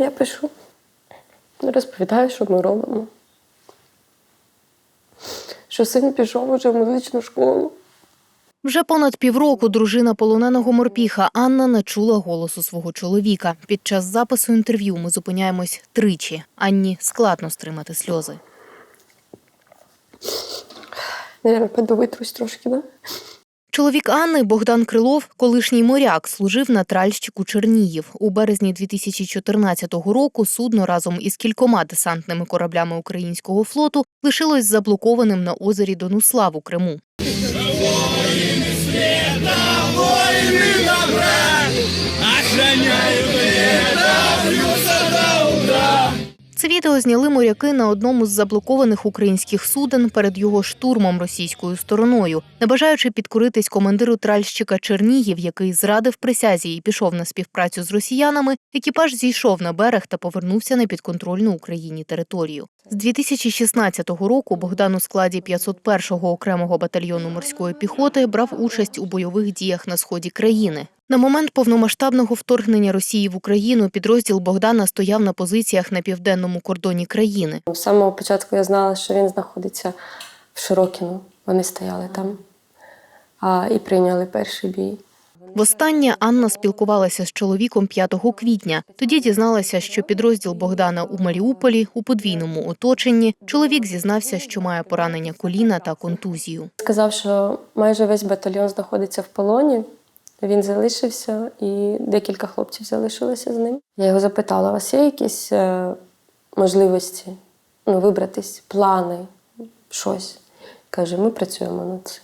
Я пишу, розповідаю, що ми робимо. Що син пішов уже в музичну школу. Вже понад півроку дружина полоненого морпіха Анна не чула голосу свого чоловіка. Під час запису інтерв'ю ми зупиняємось тричі. Анні складно стримати сльози. Наверное, піду витрусь трошки, да? Чоловік Анни Богдан Крилов, колишній моряк, служив на тральщику Чернігів. У березні 2014 року судно разом із кількома десантними кораблями українського флоту лишилось заблокованим на озері Донуслав у Криму. Це відео зняли моряки на одному з заблокованих українських суден перед його штурмом російською стороною, не бажаючи підкоритись командиру тральщика Чернігів, який зрадив присязі і пішов на співпрацю з росіянами. Екіпаж зійшов на берег та повернувся на підконтрольну Україні територію. З 2016 року Богдан у складі 501-го окремого батальйону морської піхоти брав участь у бойових діях на сході країни. На момент повномасштабного вторгнення Росії в Україну підрозділ Богдана стояв на позиціях на південному кордоні країни. З самого початку я знала, що він знаходиться в Широкіну. Вони стояли там а, і прийняли перший бій. Востаннє Анна спілкувалася з чоловіком 5 квітня. Тоді дізналася, що підрозділ Богдана у Маріуполі у подвійному оточенні. Чоловік зізнався, що має поранення коліна та контузію. Сказав, що майже весь батальйон знаходиться в полоні. Він залишився, і декілька хлопців залишилося з ним. Я його запитала: у вас є якісь е, можливості ну, вибратись, плани, щось? Каже, ми працюємо над цим.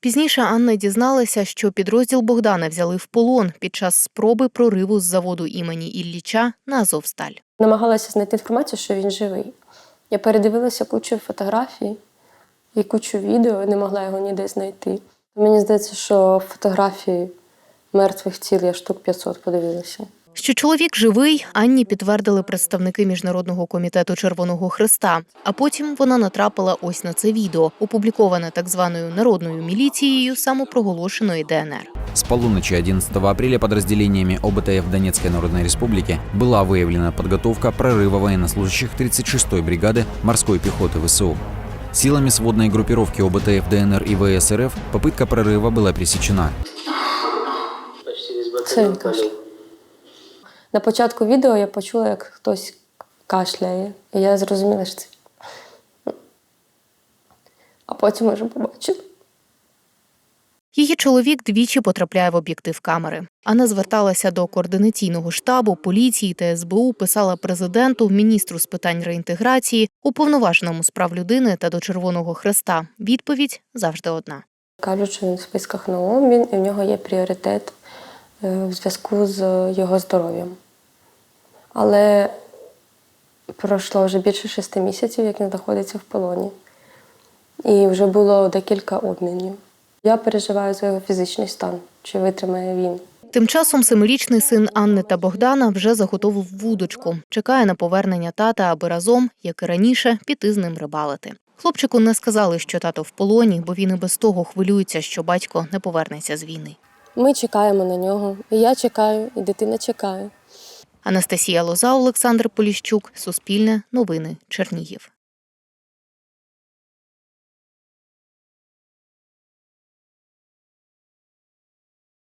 Пізніше Анна дізналася, що підрозділ Богдана взяли в полон під час спроби прориву з заводу імені Ілліча на Азовсталь. Намагалася знайти інформацію, що він живий. Я передивилася кучу фотографій і кучу відео, не могла його ніде знайти. Мені здається, що фотографії мертвих тіл я штук 500 подивилася. Що чоловік живий, Анні підтвердили представники міжнародного комітету Червоного Христа. А потім вона натрапила ось на це відео, опубліковане так званою народною міліцією самопроголошеної ДНР. С полуночи 11 апреля подразделениями ОБТФ Донецкой Народной Республики была выявлена подготовка прорыва военнослужащих 36-й бригады морской пехоты ВСУ. Силами сводной группировки ОБТФ ДНР и ВС РФ попытка прорыва была пресечена. Це він кашляє. На початку відео я почула, як хтось кашляє. І я зрозуміла, що це. А потім вже побачила. Її чоловік двічі потрапляє в об'єктив камери. Анна зверталася до координаційного штабу, поліції та СБУ, писала президенту, міністру з питань реінтеграції, уповноваженому з прав людини та до Червоного Хреста. Відповідь завжди одна. Кажуть, що він в списках на обмін, і в нього є пріоритет в зв'язку з його здоров'ям. Але пройшло вже більше шести місяців, як він знаходиться в полоні. І вже було декілька обмінів. Я переживаю за його фізичний стан, чи витримає він. Тим часом семирічний син Анни та Богдана вже заготовив вудочку. Чекає на повернення тата, аби разом, як і раніше, піти з ним рибалити. Хлопчику не сказали, що тато в полоні, бо він і без того хвилюється, що батько не повернеться з війни. Ми чекаємо на нього. І я чекаю, і дитина чекає. Анастасія Лоза, Олександр Поліщук, Суспільне, Новини, Чернігів.